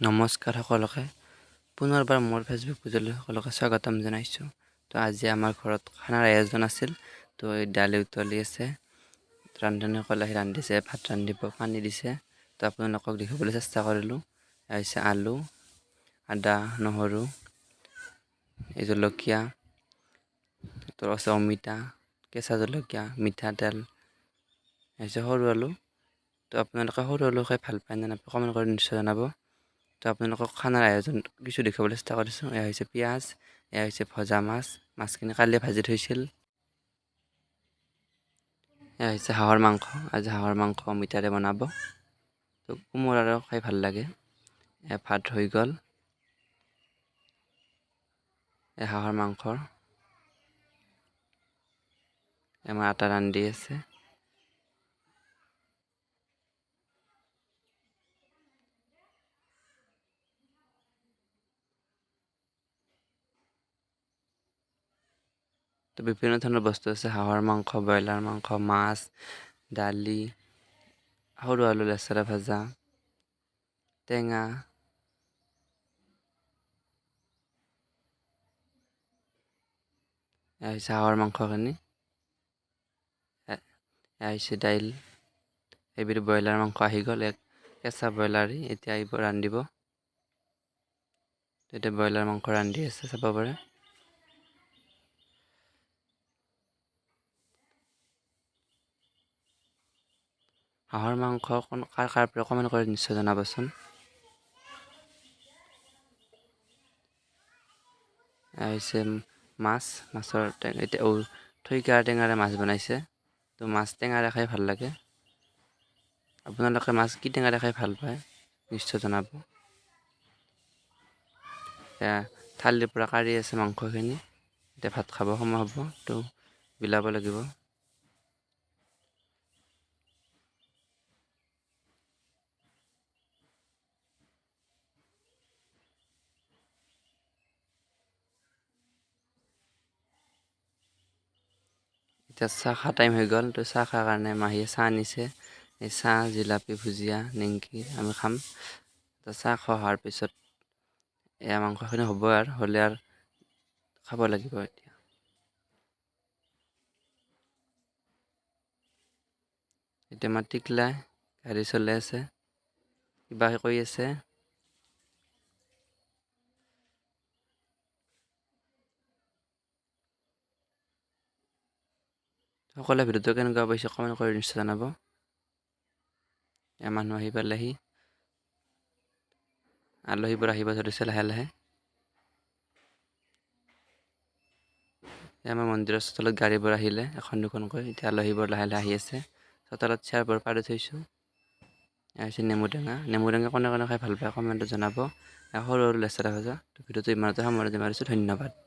নমস্কাৰ সকলোকে। পুনৰবাৰ মোৰ ফেচবুক পেজলৈ সকলোকে স্বাগতম জনাইছোঁ। তো আজি আমাৰ ঘৰত খানাৰ আয়োজন আছিল। তো দালি উতলি আছে। ৰান্ধনীসকলে আহি ৰান্ধিছে ভাত ৰান্ধিব পানী দিছে। তো আপোনালোকক দেখাবলৈ চেষ্টা কৰিলোঁ। হৈছে আলু আদা নহৰু এই জলকীয়া তো আছে অমিতা কেঁচা জলকীয়া মিঠাতেল হৈছে সৰু আলু। তো আপোনালোকে সৰু আলু খাই ভাল পায় নে নাপায় কমেণ্ট কৰি নিশ্চয় জনাব। তো আপোনালোকক খানাৰ আয়োজন কিছু দেখুৱাবলৈ চেষ্টা কৰিছোঁ। এয়া হৈছে পিঁয়াজ, এয়া হৈছে ভজা মাছ, মাছখিনি কালিয়ে ভাজি থৈছিল। এয়া হৈছে হাঁহৰ মাংস, আজি হাঁহৰ মাংস অমিতাৰে বনাব। তো কোমোৰাৰো খাই ভালো লাগে। এয়া ভাত হৈ গ'ল। হাঁহৰ মাংসৰ। আমাৰ আটা ৰান্ধি আছে। তো বিভিন্ন ধৰণৰ বস্তু আছে হাঁহৰ মাংস ব্ৰইলাৰ মাংস মাছ দালি সৰু আলু লেচেৰা ভাজা টেঙা এয়া হৈছে হাঁহৰ মাংসখিনি। এয়া হৈছে দাইল। এইবিধ ব্ৰইলাৰ মাংস আহি গ'ল এক কেঁচা ব্ৰইলাৰ এতিয়া আহিব ৰান্ধিব। এতিয়া ব্ৰইলাৰ মাংস ৰান্ধি আছে চাব পাৰে। হাঁহৰ মাংস কাৰ কাৰ প্ৰিয় কমেণ্ট কৰি নিশ্চয় জনাবচোন। হৈছে মাছ মাছৰ টেঙ এতিয়া ঔ থৈকা টেঙাৰে মাছ বনাইছে। তো মাছ টেঙাৰে খাই ভাল লাগে। আপোনালোকে মাছ কি টেঙাৰে খাই ভাল পায়? নিশ্চয় জনাব। এয়া থালিৰ পৰা কাঢ়ি আছে মাংসখিনি। এতিয়া ভাত খাব সময় হ'ব তো বিলাব লাগিব। এতিয়া চাহ খোৱা টাইম হৈ গ'ল তো চাহ খোৱাৰ কাৰণে মাহীয়ে চাহ আনিছে। এই চাহ জিলাপি ভুজিয়া নিমকি আমি খাম। তো চাহ খোৱা হোৱাৰ পিছত এয়া মাংসখিনি হ'ব আৰু হ'লে আৰু খাব লাগিব এতিয়া। এতিয়া টিকলা গাড়ী চলাই আছে কিবা কৰি আছে। সকলোৱে ভিডিঅ'টো কেনেকুৱা পাইছে কমেণ্ট কৰি নিশ্চয় জনাব এয়া মানুহ আহি পালেহি আলহীবোৰ আহিব ধৰিছে লাহে লাহে আমাৰ মন্দিৰৰ চোতালত গাড়ীবোৰ আহিলে এখন দুখনকৈ এতিয়া আলহীবোৰ লাহে লাহে আহি আছে চোতালত চেয়াৰবোৰ পাৰি থৈছোঁ এয়া হৈছে নেমু টেঙা নেমু টেঙা কোনে কোনে খাই ভাল পায় কমেণ্টত জনাব সৰু সৰু লেচেৰা ভজা ভিডিঅ'টো ইমানতে সামৰণি মাৰিছোঁ ধন্যবাদ